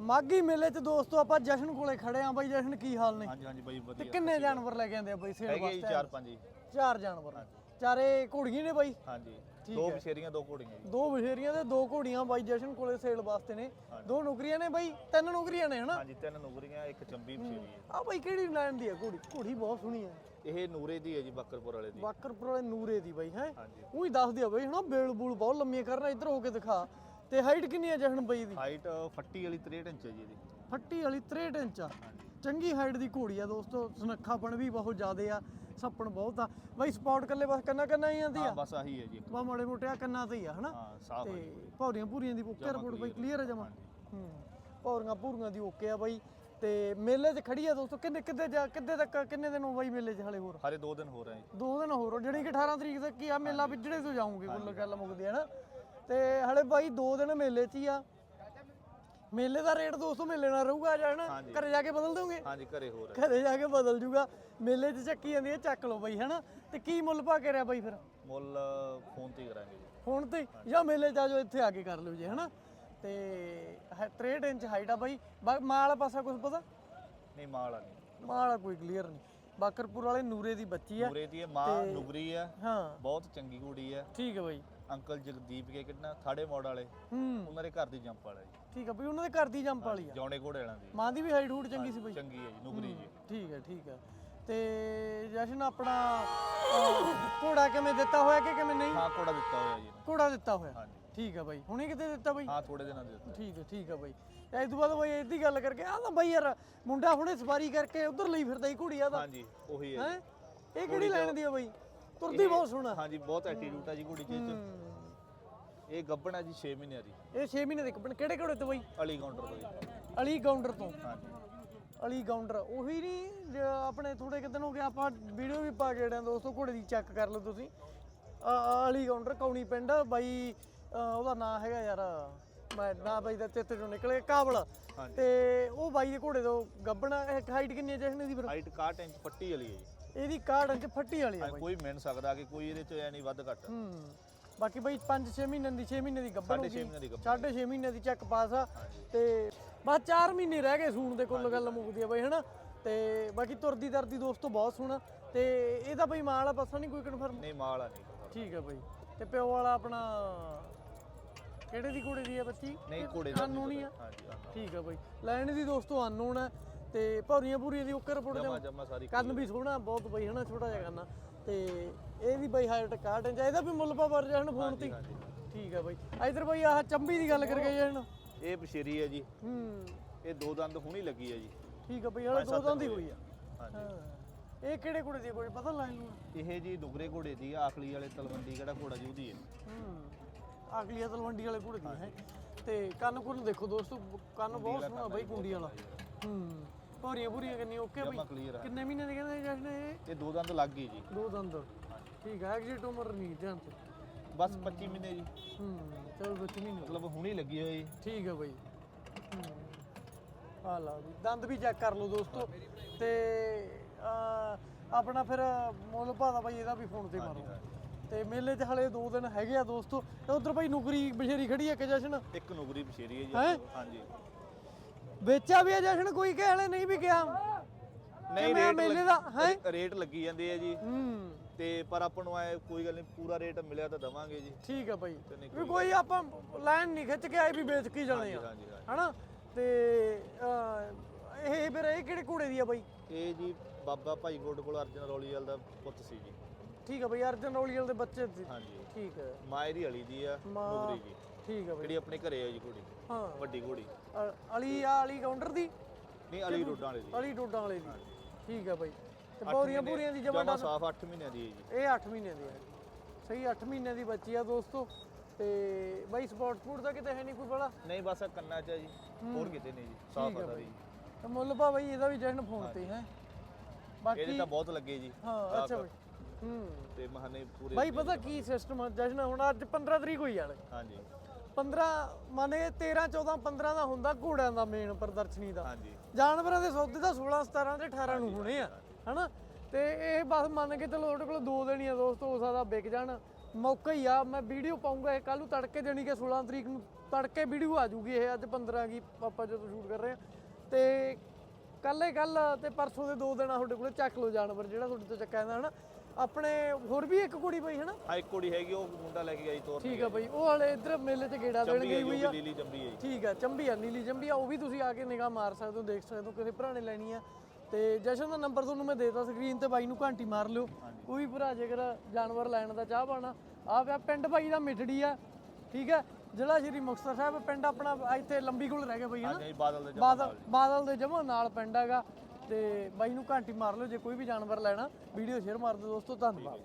ਮਾਗੀ ਮੇਲੇ 'ਚ ਦੋਸਤੋ ਆਪਾਂ ਜਸ਼ਨ ਕੋਲੇ ਖੜੇ ਆਂ ਬਾਈ ਜਸ਼ਨ ਕੀ ਹਾਲ ਨੇ? ਹਾਂਜੀ ਹਾਂਜੀ ਬਾਈ ਤੇ ਵਧੀਆ ਕਿੰਨੇ ਜਾਨਵਰ ਲੈ ਕੇ ਆਂਦੇ ਆ ਬਾਈ ਸੇਲ ਹੈਗੇ ਜੀ ਵਾਸਤੇ? ਚਾਰ ਪੰਜ ਜੀ। ਚਾਰ ਜਾਨਵਰ। ਚਾਰੇ ਘੋੜੀਆਂ ਨੇ ਬਾਈ? ਹਾਂਜੀ। ਠੀਕ ਦੋ ਹੈ। ਬਸ਼ੇਰੀਆਂ ਦੋ ਘੋੜੀਆਂ ਜੀ। ਦੋ ਬਸ਼ੇਰੀਆਂ ਤੇ ਦੋ ਘੋੜੀਆਂ ਬਾਈ ਜਸ਼ਨ ਕੋਲੇ ਸੇਲ ਵਾਸਤੇ ਨੇ। ਦੋ ਨੌਕਰੀਆਂ ਨੇ ਬਾਈ ਤਿੰਨ ਨੌਕਰੀਆਂ ਨੇ ਹਨਾ? ਹਾਂਜੀ ਤਿੰਨ ਨੂਗਰੀਆਂ ਇੱਕ ਚੰਬੀ ਬਸ਼ੇਰੀ ਹੈ। ਆ ਬਾਈ ਕਿਹੜੀ ਲਾਈਨ ਦੀ ਆ ਘੋੜੀ? ਘੋੜੀ ਬਹੁਤ ਸੋਹਣੀ ਆ ਇਹ ਨੂਰੇ ਦੀ ਹੈ ਜੀ ਬੱਕਰਪੁਰ ਵਾਲੇ ਦੀ। ਬਾਕਰਪੁਰ ਵਾਲੇ ਨੂਰੇ ਦੀ ਬਾਈ ਹੈ? ਹਾਂਜੀ। ਉਹੀ ਦੱਸ ਦਿਆ ਬਾਈ ਹਨਾ? ਬੇਲ ਬੂਲ ਬਹੁਤ ਲੰਮੀਆਂ ਕਰਨਾ ਇੱਧਰ ਹੋ ਕੇ ਦਿਖਾ। ਤੇ ਹਾਈਟ ਕਿੰਨੀ ਆ ਜਸ਼ਨ ਬਾਈ ਦੀ? ਹਾਈਟ ਫੱਟੀ ਵਾਲੀ 63 ਇੰਚ ਹੈ ਜੀ ਇਹਦੀ। ਫੱਟੀ ਵਾਲੀ 63 ਇੰਚ ਆ। ਚੰਗੀ ਹਾਈਟ ਦੀ ਘੋੜੀ ਆ ਦੋਸਤੋ ਸੁਨੱਖਾਪਣ ਵੀ ਬਹੁਤ ਜ਼ਿਆਦੇ ਆ ਸੱਪਣ ਬਹੁਤ ਆ। ਬਾਈ ਸਪੌਟ ਕੱਲੇ ਬਸ ਕੰਨਾ ਕੰਨਾ ਹੀ ਆਂਦੀ ਹਾਂ ਆ ਬਸ ਆਹੀ ਹੈ ਜੀ। ਬਾ ਮਾੜੇ ਮੋਟੇ ਆ ਕੰਨਾਂ ਤੇ ਹੀ ਆ ਹਨਾ? ਹਾਂ ਹੈ ਤੇ ਜੀ। ਭੌਰੀਆਂ ਭੂਰੀਆਂ ਦੀ ਓਕੇ ਰਿਪੋਰਟ ਬਾਈ ਕਲੀਅਰ ਆ ਜਮਾ। ਹੂੰ ਭੌਰੀਆਂ ਭੂਰੀਆਂ ਦੀ ਓਕੇ ਆ ਬਾਈ। ਤੇ ਮੇਲੇ 'ਚ ਖੜੀ ਆ ਦੋਸਤੋ ਕਿੰਨੇ ਕਿੱਦੇ ਜਾ ਕਿੱਦੇ ਤੱਕ ਕਿੰਨੇ ਦਿਨ ਹੋ ਬਾਈ ਮੇਲੇ 'ਚ ਹਲੇ ਹੋਰ? ਹਾਲੇ ਦੋ ਦਿਨ ਹੋ ਰਹੇ ਜੀ। ਦੋ ਦਿਨ ਹੋਰ ਆ, ਜਿਹੜੀ ਕਿ 18 ਤਰੀਕ ਤੱਕ ਹੀ ਆ ਮੇਲਾ ਵਿਜੜੇ ਤੋਂ ਜਾਉਂਗੇ ਕੁੱਲ ਗੱਲ ਮੁੱਕਦੀ ਹੈ ਨਾ ਤੇ ਹਲੇ ਬਾਈ ਦੋ ਦਿਨ ਮੇਲੇ 'ਚ ਹੀ ਆ। ਮੇਲੇ ਦਾ ਰੇਟ ਦੋਸਤੋ ਮੇਲੇ ਨਾਲ ਰਹੂਗਾ ਜਾਣਾ ਹਾਂਜੀ। ਘਰੇ ਜਾ ਕੇ ਬਦਲ ਦੋਗੇ? ਹਾਂਜੀ ਘਰੇ ਹੋ ਰਹੇ ਘਰੇ ਜਾ ਕੇ ਬਦਲ ਜੂਗਾ। ਮੇਲੇ 'ਚ ਚੱਕੀ ਜਾਂਦੀ ਹੈ ਚੱਕ ਲਓ ਬਾਈ ਹੈਨਾ? ਤੇ ਕੀ ਮੁੱਲ ਪਾ ਕੇ ਰਿਆ ਬਾਈ ਫਿਰ? ਮੁੱਲ ਫੋਨ ਤੇ ਹੀ ਕਰਾਂਗੇ ਜੀ। ਫੋਨ ਤੇ ਜਾਂ ਮੇਲੇ 'ਚ ਆ ਜਾਓ ਇੱਥੇ ਆ ਕੇ ਕਰ ਲਿਓ ਜੇ ਹੈਨਾ? ਤੇ ਹੈ- 63 ਇੰਚ ਹਾਈਟ ਆ ਬਾਈ। ਬਾ- ਮਾਂ ਵਾਲਾ ਪਾਸਾ ਕੁਝ ਪਤਾ? ਨਹੀਂ ਮਾਲ ਆ ਨਹੀਂ। ਮਾਂ ਵਾਲਾ ਕੋਈ ਕਲੀਅਰ ਨਹੀਂ। ਬਾਕਰਪੁਰ ਵਾਲੇ ਨੂਰੇ ਦੀ ਬੱਚੀ ਆ। ਨੂਰੇ ਦੀ ਹੈ ਮਾਂ ਨੁਗਰੀ ਹੈ ਹਾਂ। ਬਹੁਤ ਚੰਗੀ ਕੁੜੀ ਹੈ ਠੀਕ ਹੈ ਬਾਈ। ਅੰਕਲ ਜਗਦੀਪ ਕੇ ਕਿੰਨਾ ਥਾੜੇ ਮੋੜ ਵਾਲੇ। ਹੂੰ। ਉਹਨਾਂ ਦੇ ਘਰ ਦੀ ਜੰਪ ਵਾਲਾ ਜੀ। ਠੀਕ ਆ ਬਈ ਉਹਨਾਂ ਦੇ ਘਰ ਦੀ ਜੰਪ ਵਾਲੀ ਆ। ਜੌਣੇ ਘੋੜੇ ਵਾਲਾਂ ਦੀ। ਮਾਂ ਦੀ ਵੀ ਹਾਈਟ ਹੂਟ ਚੰਗੀ ਸੀ ਬਈ। ਚੰਗੀ ਹੈ ਜੀ ਨੁਗਰੀ ਜੀ। ਠੀਕ ਹੈ ਠੀਕ ਹੈ ਤੇ ਜਸ਼ਨ ਆਪਣਾ ਅਹ, ਘੋੜਾ ਕਿਵੇਂ ਦਿੱਤਾ ਹੋਇਆ ਕਿ ਕਿਵੇਂ ਨਹੀਂ? ਹਾਂ ਘੋੜਾ ਦਿੱਤਾ ਹੋਇਆ ਜੀ। ਇਹਨੂੰ। ਘੋੜਾ ਦਿੱਤਾ ਹੋਇਆ। ਹਾਂਜੀ। ਠੀਕ ਹੈ ਬਾਈ। ਹੁਣੇ ਕਿਤੇ ਦਿੱਤਾ ਬਾਈ? ਹਾਂ ਥੋੜੇ ਦਿਨਾਂ ਦੇ ਦਿੱਤਾ ਠੀਕ ਹੈ ਠੀਕ ਹੈ ਬਾਈ। ਇਸ ਤੋਂ ਬਾਅਦ ਬਾਈ ਇਹਦੀ ਗੱਲ ਕਰਕੇ ਆ ਤਾਂ ਬਾਈ ਯਾਰ ਮੁੰਡਾ ਹੁਣੇ ਸਵਾਰੀ ਕਰਕੇ ਉਧਰ ਲਈ ਫਿਰਦਾ ਹੀ ਘੋੜੀ ਆ ਤਾਂ ਹਾਂਜੀ ਉਹੀ ਹੈ। ਹੈ? ਇਹ ਕਿਹੜੀ ਲੈਣ ਦੀ ਆ ਬਾਈ? ਤੁਰਦੀ ਬਹੁਤ ਸੋਹਣਾ। ਹਾਂਜੀ ਬਹੁਤ ਐਟੀਟਿਊਡ ਹੈ ਜੀ ਚ ਹੂੰ। ਇਹ ਗੱਬਣ ਹੈ ਜੀ 6 ਮਹੀਨਿਆਂ ਦੀ। ਇਹ 6 ਮਹੀਨੇ ਦੇ ਕੱਪਣ ਕਿਹੜੇ ਘੋੜੇ ਤੋਂ ਬਾਈ? ਅਲੀ ਕਾਊਂਟਰ ਤੋਂ ਜੀ। ਅਲੀ ਗਾਉਂਡਰ ਤੋਂ। ਹਾਂਜੀ। ਅਲੀ ਗਾਉਂਡਰ ਉਹੀ ਨਹੀਂ ਜੇ ਆਪਣੇ ਥੋੜੇ ਕੁ ਦਿਨ ਹੋ ਗਏ ਆਪਾਂ ਵੀਡੀਓ ਵੀ ਪਾ ਕੇ ਆਏ ਦੋਸਤੋ ਘੋੜੇ ਦੀ ਚੈੱਕ ਕਰ ਲਓ ਤੁਸੀਂ। ਆ ਆ ਅਲੀ ਗਾਉਂਡਰ ਕੌਣੀ ਪਿੰਡ ਬਾਈ ਉਹਦਾ ਨਾਂ ਹੈਗਾ ਯਾਰ ਮੈਂ ਨਾਂ ਬਾਈ ਦਾ ਚਿੱਤ ਚੋਂ ਨਿਕਲੇ ਕਾਬਲ। ਹਾਂਜੀ। ਤੇ ਉਹ ਬਾਈ ਦੇ ਘੋੜੇ ਤੋਂ ਗੱਬਣਾ ਹਾਈਟ ਕਿੰਨੀ ਹੈ ਜਸ਼ਨ ਦੀ ਫਿਰ? ਹਾਈਟ 61 ਇੰਚ ਫੱਟੀ ਵਾਲੀ ਹੈ ਜੀ। ਇਹਦੀ ਕਾਢ ਇੰਚ ਫੱਟੀ ਵਾਲੀ ਆ ਹਾਂ, ਕੋਈ ਮਿਲ ਸਕਦਾ ਕਿ ਕੋਈ ਇਹਦੇ ਚ ਐ ਨਹੀਂ ਵੱਧ ਘੱਟ। ਹੂੰ ਬਾਕੀ ਬਾਈ 5-6 ਮਹੀਨਿਆਂ ਦੀ 6 ਮਹੀਨੇ ਦੀ ਗੱਬਣ ਸਾਢੇ ਹੋ ਛੇ ਗਈ। ਮਹੀਨੇ ਦੀ ਗੱਭਣ। ਸਾਢੇ 6 ਮਹੀਨੇ ਦੀ ਚੱਕ ਪਾਸ ਆ। ਤੇ ਬਸ 4 ਮਹੀਨੇ ਰਹਿ ਗਏ ਸੂਣ ਦੇ ਕੁੱਲ ਗੱਲ ਮੁੱਕਦੀ ਆ ਬਾਈ ਹਨਾ? ਤੇ ਬਾਕੀ ਤੁਰਦੀ ਦਰਦੀ ਦੋਸਤੋ ਬਹੁਤ ਸੋਹਣਾ। ਤੇ ਇਹਦਾ ਬਾਈ ਮਾਂ ਵਾਲਾ ਪਾਸਾ ਨਹੀਂ ਕੋਈ ਕਨਫਰਮ ਨਹੀਂ ਮਾਲ ਆ ਨਹੀਂ। ਠੀਕ ਹੈ ਬਾਈ। ਤੇ ਪਿਓ ਵਾਲਾ ਆਪਣਾ ਕਿਹੜੇ ਦੀ ਘੋੜੇ ਦੀ ਆ ਬੱਚੀ? ਨਹੀਂ ਘੋੜੇ ਦਾ ਹੀ ਆ? ਹਾਂਜੀ ਹਾਂ ਠੀਕ ਹੈ ਬਾਈ। ਲੈਣ ਦੀ ਦੋਸਤੋ ਅਨਨੋਨ ਹੈ ਤੇ ਭੌਰੀਆਂ ਪੂਰੀਆਂ ਦੀ ਉੱਕਰ ਰਿਪੋਰਟ ਜਮਾ ਜਮਾ ਸਾਰੀ ਕੰਨ ਵੀ ਸੋਹਣਾ ਬਹੁਤ ਬਈ ਹਨਾ ਛੋਟਾ ਜਿਹਾ ਕੰਨ ਆ। ਤੇ ਇਹਦੀ ਬਈ ਹਾਈਟ 61 ਇੰਚ ਆ। ਇਹਦਾ ਵੀ ਮੁੱਲ ਪਾ ਵਰ ਜਾਣ ਫੋਨ ਤੇ। ਹੀ। ਠੀਕ ਆ ਬਈ। ਇਧਰ ਬਈ ਆਹ ਚੰਬੀ ਦੀ ਗੱਲ ਕਰਕੇ ਜਾਣ ਇਹ ਬਸ਼ੇਰੀ ਹੈ ਜੀ। ਹੂੰ। ਇਹ ਦੋ ਦੰਦ ਹੁਣੀ ਲੱਗੀ ਹੈ ਜੀ। ਠੀਕ ਆ ਬਈ ਹਲੇ ਦੋ ਦੰਦ ਹੀ ਹੋਈ ਆ। ਹਾਂਜੀ। ਹਾਂ। ਇਹ ਕਿਹੜੇ ਕੁੜੇ ਦੀ ਕੋਈ ਪਤਾ ਲਾਈਨ ਨੂੰ ਇਹ ਜੀ ਦੁਗਰੇ ਘੋੜੇ ਦੀ ਆ, ਆਖਲੀ ਵਾਲੇ ਤਲਵੰਡੀ ਕਿਹੜਾ ਘੋੜਾ ਜੀ ਉਹਦੀ ਹੈ ਹੂੰ। ਅਗਲੀ ਅਸਲ ਮੰਡੀ ਵਾਲੇ ਕੁੜੇ ਦੀ ਹੈ ਤੇ ਕੰਨ ਕੁੰਨ ਦੇਖੋ ਦੋਸਤੋ ਕੰਨ ਬਹੁਤ ਸੋਹਣਾ ਬਈ ਕੁੰਡੀ ਵਾਲਾ। ਹੂੰ। ਭੌਰੀਆਂ ਭੂਰੀਆਂ ਕਿੰਨੀ ਓਕੇ ਬਈ? ਜਮਾ ਕਲੀਅਰ ਆ ਕਿੰਨੇ ਮਹੀਨੇ ਦੇ ਕਹਿੰਦੇ ਜਸ਼ਨ ਇਹ? ਇਹ ਦੋ ਦੰਦ ਲੱਗ ਗਈ ਜੀ। ਦੋ ਦੰਦ। ਠੀਕ ਹੈ ਐਗਜ਼ਿਟ ਉਮਰ ਨਹੀਂ ਧਿਆਨ ਤੇ ਬਸ 25 ਮਹੀਨੇ ਜੀ। ਹੂੰ ਚਲੋ ਬੱਚੀ ਨਹੀਂ ਮਤਲਬ ਹੁਣੀ ਲੱਗੀ ਹੋਈ ਠੀਕ ਹੈ ਬਾਈ। ਆ ਲਾ ਵੀ ਦੰਦ ਵੀ ਚੈੱਕ ਕਰ ਲਓ ਦੋਸਤੋ। ਤੇ ਆਪਣਾ ਫਿਰ ਮੁੱਲ ਭਾਦਾ ਬਾਈ ਇਹਦਾ ਵੀ ਫੋਨ ਤੇ ਮਾਰੋ। ਤੇ ਮੇਲੇ 'ਚ ਹਲੇ 2 ਦਿਨ ਹੈਗੇ ਆ ਦੋਸਤੋ। ਤੇ ਉਧਰ ਬਾਈ ਨੁਕਰੀ ਬਸ਼ੇਰੀ ਖੜੀ ਹੈ ਕਿ ਜਸ਼ਨ? ਇੱਕ ਨੁਗਰੀ ਬਸ਼ੇਰੀ ਹੈ ਹੈਂ? ਜੀ ਹਾਂਜੀ। ਵੇਚਿਆ ਵੀ ਆ ਜਸ਼ਨ? ਕੋਈ ਕਿ ਹਲੇ ਨਹੀਂ ਵੀ ਗਿਆ ਨਹੀਂ ਆ ਰੇਟ ਮੇਲੇ ਦਾ? ਹੈ? ਰੇਟ ਲੱਗੀ ਜਾਂਦੇ ਆ ਜੀ। ਹੂੰ। ਤੇ ਪਰ ਆਪਾਂ ਨੂੰ ਐ ਕੋਈ ਗੱਲ ਨਹੀਂ ਪੂਰਾ ਰੇਟ ਮਿਲਿਆ ਤਾਂ ਦਵਾਂਗੇ ਜੀ। ਠੀਕ ਹੈ ਬਾਈ ਤੇ ਨਹੀਂ ਵੀ ਕੋਈ ਆਪਾਂ ਲਾਈਨ ਨਹੀਂ ਖਿੱਚ ਕੇ ਆਏ ਵੀ ਵੇਚ ਕੀ ਜਾਣੇ ਆ। ਹਨਾ? ਤੇ ਇਹ ਫਿਰ ਇਹ ਕਿਹੜੇ ਘੋੜੇ ਦੀ ਆ ਬਾਈ? ਇਹ ਜੀ ਬਾਬਾ ਭਾਈ ਗੋਡ ਕੋਲ ਅਰਜਨ ਰੌਲੀਵਾਲ ਦਾ ਪੁੱਤ ਸੀ ਜੀ। ਠੀਕ ਹੈ ਬਈ ਅਰਜਨ ਰੋਲੀਅਲ ਦੇ ਬੱਚੇ ਸੀ। ਹਾਂਜੀ। ਠੀਕ ਹੈ ਮਾਂ ਦੀ ਹਲੀ ਦੀ ਆ ਮਾਂ- ਜੀ। ਠੀਕ ਹੈ ਬਈ। ਜਿਹੜੀ ਆਪਣੇ ਘਰੇ ਆ ਜੀ ਕੁੜੀ ਹਾਂ। ਵੱਡੀ ਅ- ਅਲੀ ਆ ਅਲੀ ਕਾਊਂਟਰ ਦੀ? ਨਹੀਂ ਅਲੀ ਰੋਡਾਂ ਵਾਲੀ ਦੀ। ਅਲੀ ਡੋਡਾਂ ਵਾਲੇ ਦੀ। ਠੀਕ ਹੈ ਬਈ। ਤੇ ਬੌਰੀਆਂ ਪੂਰੀਆਂ ਦੀ ਜਮਾ ਜਮਾ ਸਾਫ਼ 8 ਮਹੀਨਿਆਂ ਦੀ ਹੈ ਜੀ। ਇਹ 8 ਮਹੀਨੇ ਦੀ ਹੈ ਸਹੀ 8 ਮਹੀਨੇ ਦੀ ਬੱਚੀ ਆ ਦੋਸਤੋ। ਤੇ ਬਾਈ ਸਪੋਰਟ ਫੂਡ ਦਾ ਕਿਤੇ ਹੈ ਨਹੀਂ ਕੋਈ ਬੜਾ ਨਹੀਂ ਬਸ ਆਹ ਕੰਨਾਂ 'ਚ ਆ ਜੀ। ਹੋਰ ਕਿਤੇ ਨਹੀਂ ਜੀ। ਸਾਫ਼ ਆ ਸਾਰੀ ਤੇ ਮੁੱਲ ਭਾ ਬਈ ਇਹਦਾ ਵੀ ਜਸ਼ਨ ਫੋਨ ਤੇ ਹੈ। ਇਹਦੇ ਬਾਕੀ ਤਾਂ ਬਹੁਤ ਲੱਗੇ ਜੀ ਹਾਂ ਅੱਛਾ ਬਈ। ਹੂੰ। ਤੇ ਮਹਾਨੇ ਪੂਰੇ ਬਾਈ ਪਤਾ ਕੀ ਸਿਸਟਮ ਆ ਜਸ਼ਨ ਹੁਣ ਅੱਜ 15 ਤਰੀਕ ਹੋਈ ਜਾਣ ਹਾਂਜੀ। 15 ਮੰਨੇ 13 14 15 ਦਾ ਹੁੰਦਾ ਘੋੜਿਆਂ ਦਾ ਮੇਨ ਪ੍ਰਦਰਸ਼ਨੀ ਦਾ। ਹਾਂਜੀ। ਜਾਨਵਰਾਂ ਦੇ ਸੌਦੇ ਤਾਂ 16 17 ਤੇ 18 ਨੂੰ ਹੋਣੇ ਆ ਹਨਾ? ਤੇ ਇਹ ਬਸ ਮੰਨ ਕੇ ਚਲੋ ਉਹਦੇ ਕੋਲ ਦੋ ਦਿਨ ਹੀ ਆ ਦੋਸਤੋ ਹੋ ਸਕਦਾ ਵਿਕ ਜਾਣ। ਮੌਕਾ ਹੀ ਆ ਮੈਂ ਵੀਡੀਓ ਪਾਉਂਗਾ ਇਹ ਕੱਲ ਨੂੰ ਤੜਕੇ ਦੇਣੀ ਕਿ 16 ਤਰੀਕ ਨੂੰ ਤੜਕੇ ਵੀਡੀਓ ਆ ਜੂਗੀ ਇਹ ਅੱਜ 15 ਕੀ ਆਪਾਂ ਜਦੋਂ ਸ਼ੂਟ ਕਰ ਰਹੇ ਆ। ਤੇ ਕੱਲੇ ਕੱਲ ਤੇ ਪਰਸੋਂ ਦੇ ਦੋ ਦਿਨ ਤੁਹਾਡੇ ਕੋਲੇ ਚੱਕ ਲਓ ਜਾਨਵਰ ਜਿਹੜਾ ਤੁਹਾਡੇ ਤੋਂ ਚੱਕਿਆ ਜਾਂਦਾ ਹਨਾ। ਆਪਣੇ ਹੋਰ ਵੀ ਇੱਕ ਕੁੜੀ ਪਈ ਹਨਾ? ਹਾਂ ਇੱਕ ਕੁੜੀ ਹੈਗੀ ਉਹ ਮੁੰਡਾ ਲੈ ਕੇ ਗਿਆ ਜੀ ਤੋਰ ਠੀਕ ਆ ਬਈ ਉਹ ਵਾਲੇ ਇਧਰ ਮੇਲੇ 'ਚ ਗੇੜਾ ਦੇਣ ਗਈ ਹੈ ਹੋਈ ਆ। ਚੰਬੀ ਹੈ ਜੀ। ਠੀਕ ਆ ਚੰਬੀ ਆ ਨੀਲੀ ਚੰਬੀ ਆ ਉਹ ਵੀ ਤੁਸੀਂ ਆ ਕੇ ਨਿਗਾਹ ਮਾਰ ਸਕਦੇ ਹੋ ਦੇਖ ਸਕਦੇ ਹੋ ਕਿਸੇ ਭਰਾ ਨੇ ਲੈਣੀ ਆ। ਤੇ ਜਸ਼ਨ ਦਾ ਨੰਬਰ ਤੁਹਾਨੂੰ ਮੈਂ ਦੇਤਾ ਸਕਰੀਨ ਤੇ ਬਾਈ ਨੂੰ ਘੰਟੀ ਮਾਰ ਲਿਓ। ਕੋਈ ਭਰਾ ਜੇਕਰ ਜਾਨਵਰ ਲੈਣ ਦਾ ਚਾਹ ਪਾਣਾ ਆ ਪਿਆ ਪਿੰਡ ਬਾਈ ਦਾ ਮਿਠੜੀ ਆ ਠੀਕ ਹੈ ਜ਼ਿਲ੍ਹਾ ਸ਼੍ਰੀ ਮੁਕਤਸਰ ਸਾਹਿਬ ਪਿੰਡ ਆਪਣਾ ਇੱਥੇ ਲੰਬੀ ਕੋਲ ਰਹਿ ਗਿਆ ਬਈ ਨਹੀਂ ਬਾਦਲ ਦੇ ਜਮਾ ਬਾਦਲ ਬਾਦਲ ਦੇ ਜਮਾ ਨਾਲ ਪਿੰਡ ਹੈਗਾ। ਤੇ ਬਾਈ ਨੂੰ ਘੰਟੀ ਮਾਰ ਲਿਓ ਜੇ ਕੋਈ ਵੀ ਜਾਨਵਰ ਲੈਣਾ ਵੀਡੀਓ ਸ਼ੇਅਰ ਮਾਰ ਦਿਓ ਦੋਸਤੋ ਧੰਨਵਾਦ।